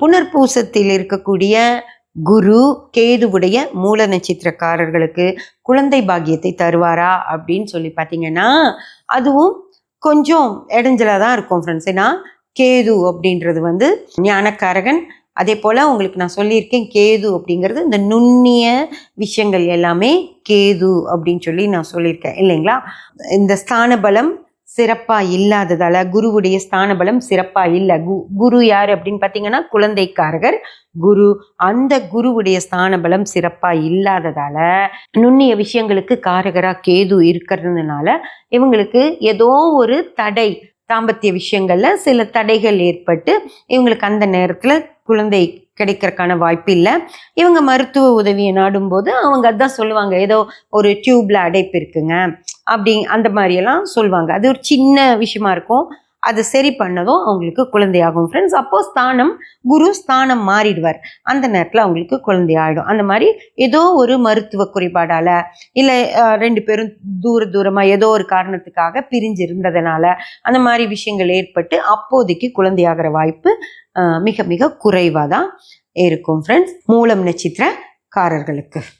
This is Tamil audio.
புனர்பூசத்தில் இருக்கக்கூடிய குரு கேதுவுடைய மூல நட்சத்திரக்காரர்களுக்கு குழந்தை பாக்கியத்தை தருவாரா அப்படின்னு சொல்லி பார்த்தீங்கன்னா அதுவும் கொஞ்சம் இடைஞ்சலாக தான் இருக்கும் ஃப்ரெண்ட்ஸ் ஏன்னா கேது அப்படின்றது வந்து ஞானக்காரகன். அதே போல் உங்களுக்கு நான் சொல்லியிருக்கேன் கேது அப்படிங்கிறது இந்த நுண்ணிய விஷயங்கள் எல்லாமே கேது அப்படின்னு சொல்லி நான் சொல்லியிருக்கேன் இல்லைங்களா? இந்த ஸ்தான பலம் சிறப்பாக இல்லாததால் குருவுடைய ஸ்தான பலம் சிறப்பாக இல்லை. கு குரு யார் அப்படின்னு பார்த்தீங்கன்னா குழந்தைக்காரகர் குரு. அந்த குருவுடைய ஸ்தான பலம் சிறப்பாக இல்லாததால் நுண்ணிய விஷயங்களுக்கு காரகராக கேது இருக்கிறதுனால இவங்களுக்கு ஏதோ ஒரு தடை தாம்பத்திய விஷயங்கள்ல சில தடைகள் ஏற்பட்டு இவங்களுக்கு அந்த நேரத்தில் குழந்தை கிடைக்கிறதுக்கான வாய்ப்பு இல்லை. இவங்க மருத்துவ உதவியை நாடும்போது அவங்க அதான் சொல்லுவாங்க ஏதோ ஒரு டியூப்ல அடைப்பு இருக்குங்க அப்படி அந்த மாதிரியெல்லாம் சொல்லுவாங்க. அது ஒரு சின்ன விஷயமா இருக்கும். அது சரி பண்ணதும் அவங்களுக்கு குழந்தையாகும். ஃப்ரெண்ட்ஸ் அப்போ ஸ்தானம் குரு ஸ்தானம் மாறிடுவார். அந்த நேரத்தில் அவங்களுக்கு குழந்தை ஆகிடும் அந்த மாதிரி ஏதோ ஒரு மருத்துவ குறைபாடால் இல்லை ரெண்டு பேரும் தூர தூரமாக ஏதோ ஒரு காரணத்துக்காக பிரிஞ்சு இருந்ததுனால அந்த மாதிரி விஷயங்கள் ஏற்பட்டு அப்போதைக்கு குழந்தையாகிற வாய்ப்பு மிக மிக குறைவாக தான் இருக்கும். ஃப்ரெண்ட்ஸ் மூலம் நட்சத்திரக்காரர்களுக்கு.